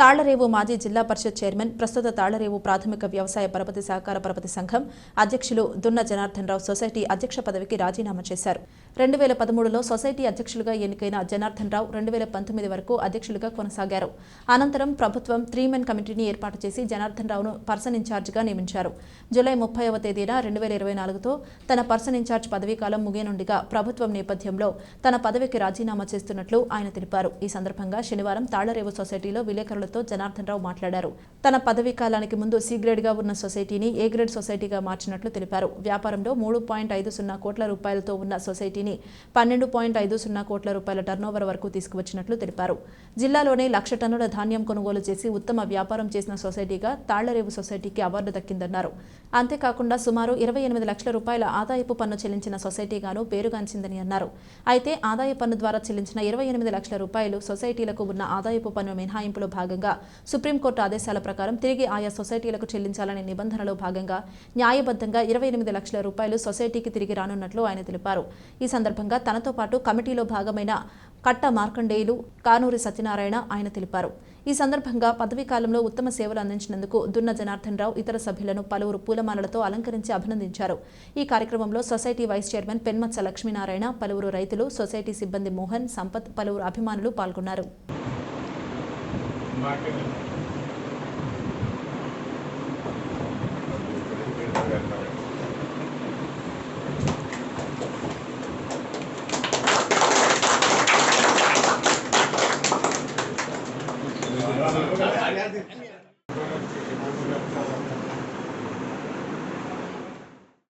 తాళ్ళరేవు మాజీ జిల్లా పరిషత్ చైర్మన్ ప్రస్తుత తాళ్ళరేవు ప్రాథమిక వ్యవసాయ పరపతి సహకార పరపతి సంఘం అధ్యక్షులు దున్న జనార్దన్ రావు సొసైటీ అధ్యక్ష పదవికి రాజీనామా చేశారు. రెండు వేల పదమూడులో సొసైటీ అధ్యక్షులుగా ఎన్నికైన జనార్దన్ రావు రెండు వేల పంతొమ్మిది వరకు అధ్యక్షులుగా కొనసాగారు. అనంతరం ప్రభుత్వం త్రీ మెన్ కమిటీని ఏర్పాటు చేసి జనార్దన్ రావును పర్సన్ ఇన్ఛార్జిగా నియమించారు. జూలై ముప్పైవ తేదీన రెండు వేల ఇరవై నాలుగుతో తన పర్సన్ ఇన్ఛార్జ్ పదవీకాలం ముగియనుండిగా ప్రభుత్వం నేపథ్యంలో తన పదవికి రాజీనామా చేస్తున్నట్లు ఆయన తెలిపారు. ఈ సందర్భంగా శనివారం తాళ్ళరేవు సొసైటీలో విలేకరులతో జనార్దన్ రావు మాట్లాడారు. తన పదవీ కాలానికి ముందు సి గ్రేడ్గా ఉన్న సొసైటీని ఏ గ్రేడ్ సొసైటీగా మార్చినట్లు తెలిపారు. వ్యాపారంలో మూడు పాయింట్ ఐదు సున్నా కోట్ల రూపాయలతో ఉన్న సొసైటీని పన్నెండు పాయింట్ ఐదు సున్నా కోట్ల రూపాయల టర్నోవర్ వరకు తీసుకువచ్చినట్లు తెలిపారు. జిల్లాలోనే లక్ష టన్నుల ధాన్యం కొనుగోలు చేసి ఉత్తమ వ్యాపారం చేసిన సొసైటీగా తాళ్ళరేవు సొసైటీకి అవార్డు దక్కిందన్నారు. అంతేకాకుండా సుమారు ఇరవై ఎనిమిది లక్షల రూపాయల ఆదాయపు పన్ను చెల్లించిన సొసైటీగాను పేరుగాంచిందని అన్నారు. అయితే ఆదాయ పన్ను ద్వారా చెల్లించిన ఇరవై ఎనిమిది లక్షల రూపాయలు సొసైటీలకు ఉన్న ఆదాయపు పన్ను మినహాయింపులో భాగంగా సుప్రీంకోర్టు ఆదేశాల ప్రకారం తిరిగి ఆయా సొసైటీలకు చెల్లించాలనే నిబంధనలో భాగంగా న్యాయబద్ధంగా ఇరవై ఎనిమిది లక్షల రూపాయలు సొసైటీకి తిరిగి రానున్నట్లు ఆయన తెలిపారు. ఈ సందర్భంగా తనతో పాటు కమిటీలో భాగమైన కట్ట మార్కండేయులు కానూరి సత్యనారాయణ ఆయన తెలిపారు. ఈ సందర్భంగా పదవీ కాలంలో ఉత్తమ సేవలు అందించినందుకు దున్న జనార్దన్ రావు ఇతర సభ్యులను పలువురు పూలమాలలతో అలంకరించి అభినందించారు. ఈ కార్యక్రమంలో society vice chairman Penmatsa Lakshminarayana పలువురు రైతులు సొసైటీ సిబ్బంది మోహన్ సంపత్ పలువురు అభిమానులు పాల్గొన్నారు. Geldim.